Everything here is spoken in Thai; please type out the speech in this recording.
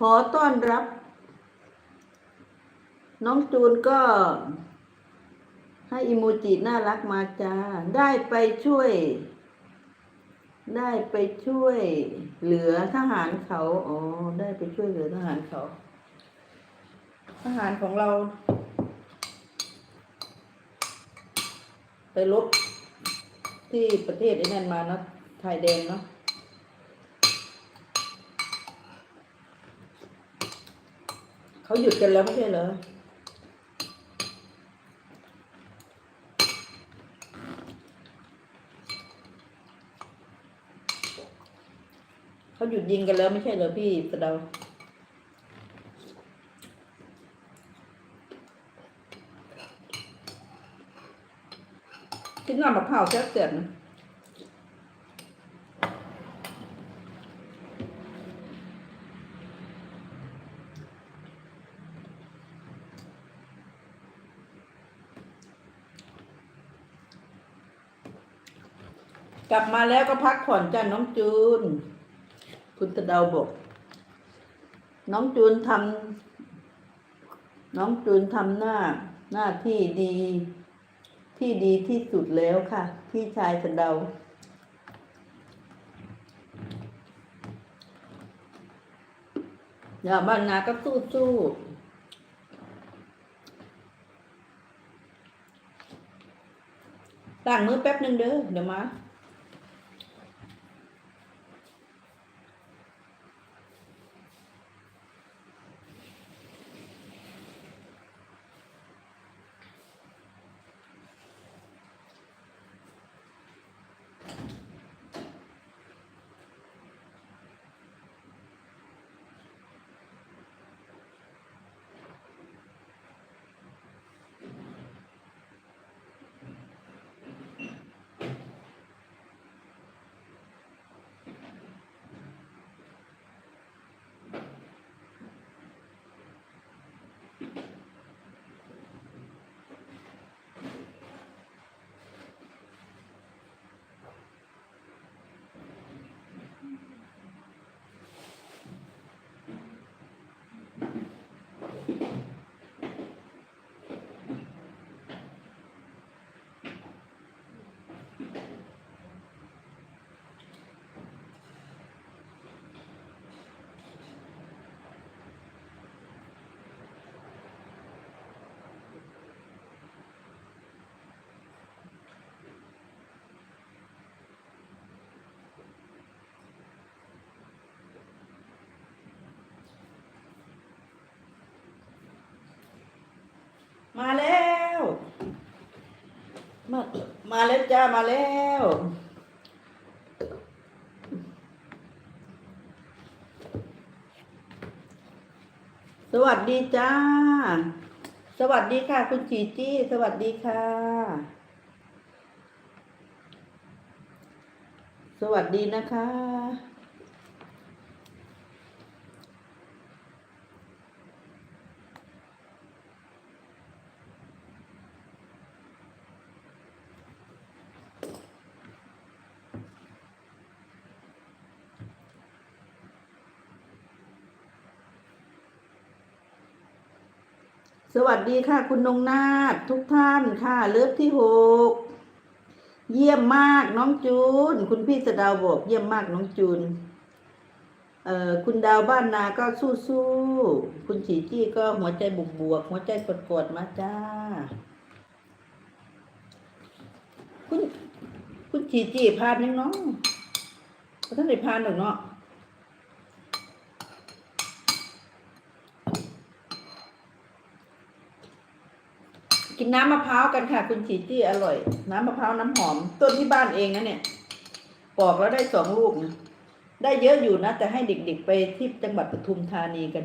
ขอต้อนรับ น้องจูนก็ ให้อิโมจิน่ารักมาจ้า ได้ไปช่วย ได้ไปช่วย เหลือทหารเขา อ๋อ ได้ไปช่วยเหลือทหารเขา ทหารของเรา ไปลบที่ประเทศไอ้นั่นมาเนาะไทยแดงเนาะ เขาหยุดกันแล้วไม่ใช่เหรอเขาหยุดยิงกันแล้วไม่ใช่เหรอพี่สะเดากินน้ำมะพร้าวแซ่บเสียบนะ กลับมาแล้วก็พักผ่อนจ้าน้องจูน คุณตะเดาบอก น้องจูนทำน้องจูนทำหน้า หน้าที่ดี ที่ดีที่สุดแล้วค่ะ พี่ชายสะเดาอย่าบ้านนาก็สู้สู้ล้างมือแป๊บหนึ่งเด้อเดี๋ยวมา มาแล้ว มามาแล้วจ้ามาแล้วสวัสดีจ้า สวัสดีค่ะ คุณจีจี้ สวัสดีค่ะ สวัสดีนะคะ สวัสดีค่ะคุณนงนาถทุกท่านค่ะเลิฟที่หกเยี่ยมมากน้องจูน คุณพี่สดาวบอกเยี่ยมมากน้องจูนเอ่อคุณดาวบ้านนาก็สู้สู้ๆคุณฉีจี้ก็หัวใจบวกบวกหัวใจกดกดๆมาจ้า คุณ คุณฉีจี้พานยังน้องท่านได้พานหรอกเนาะ กินน้ำมะพร้าวกันค่ะ คุณฉีจี้อร่อย น้ำมะพร้าวน้ำหอม ต้นที่บ้านเองนะเนี่ยปอกแล้วได้สองลูกนะได้เยอะอยู่นะ แต่ให้เด็กๆไปที่จังหวัดปทุมธานีกัน